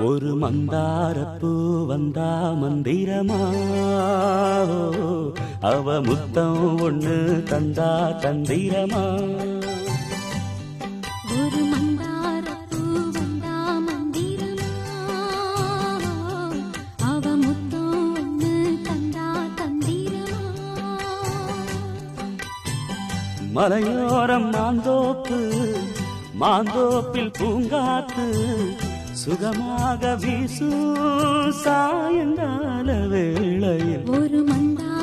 ஒரு மந்தாரப்பூ வந்தா மந்திரமா? அவ முத்தம் ஒண்ணு தந்தா தந்திரமா? ஒரு மந்தாரப்பூ வந்தா மந்திரமா? அவ முத்தம் ஒண்ணு தந்தா தந்திரமா? மலையோரம் மாந்தோப்பு மாந்தோப்பில் பூங்காத்து சுகமாக வீசு சாயங்கால வேளையில் ஒரு மந்தா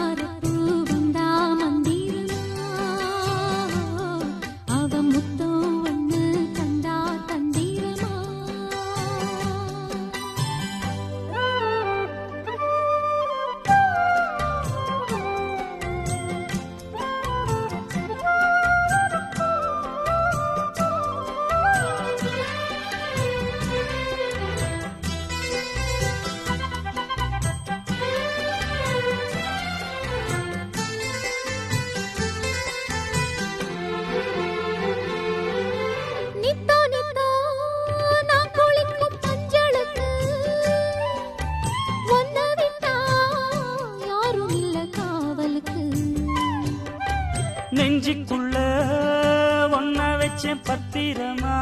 நெஞ்சுக்குள்ள ஒன்ன வச்சேன் பத்திரமா?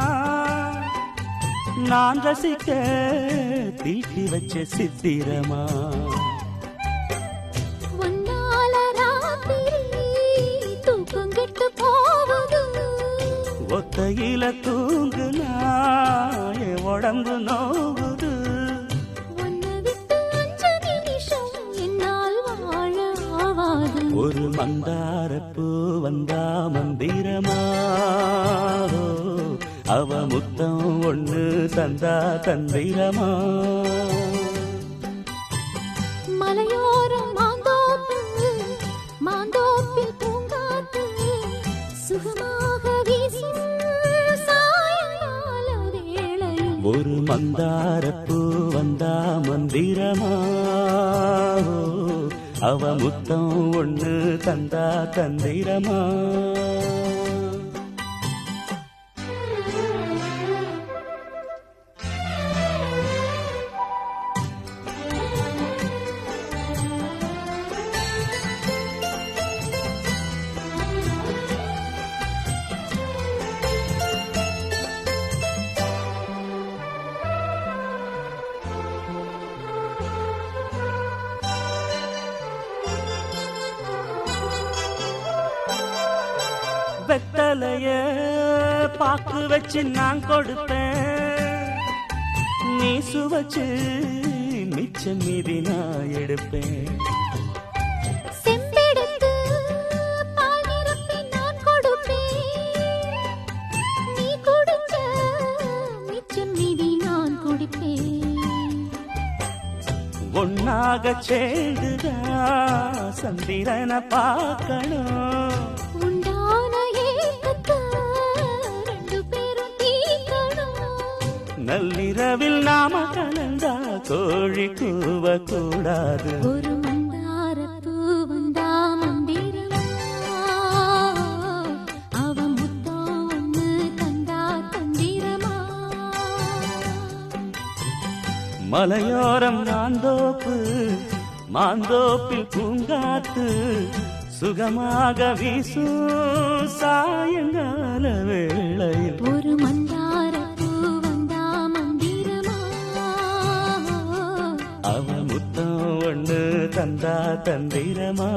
நான் ரசிக்க தீட்டி வச்ச சித்திரமா? ஒத்தையில தூங்குனா ஒரு மந்தாரப்பூ வந்தா மந்திரமா? அவ முத்தம் ஒண்ணு தந்தா தந்திரமா? மலையோரம் மாந்தோப்பு மாந்தோப்பில் பூங்காத்து சுகமாக ஒரு மந்தாரப்பூ வந்தா மந்திரமா? அவ முத்தம் ஒன்று தந்தா தந்திரமா? வெத்தலைய பாக்கு வச்சு நான் கொடுப்பேன். நீ சுவச்சு மிச்சம் மீதி நான் எடுப்பேன். செம்பெடுத்து பால் நிரப்பி நான் நள்ளிரவில் நாம கலந்தா கோழி கூவ கூடாது. ஒரு மந்தாரப்பூ வந்தா மந்திரமா அவ முத்தம் ஒண்ணு தந்தா தந்திரமா. மலையோரம் மாந்தோப்பு மாந்தோப்பில் பூங்காத்து சுகமாக வீசும் சாயங்கால வேளையில். அவ முத்தம் ஒண்ணு தந்தா தந்திரமா?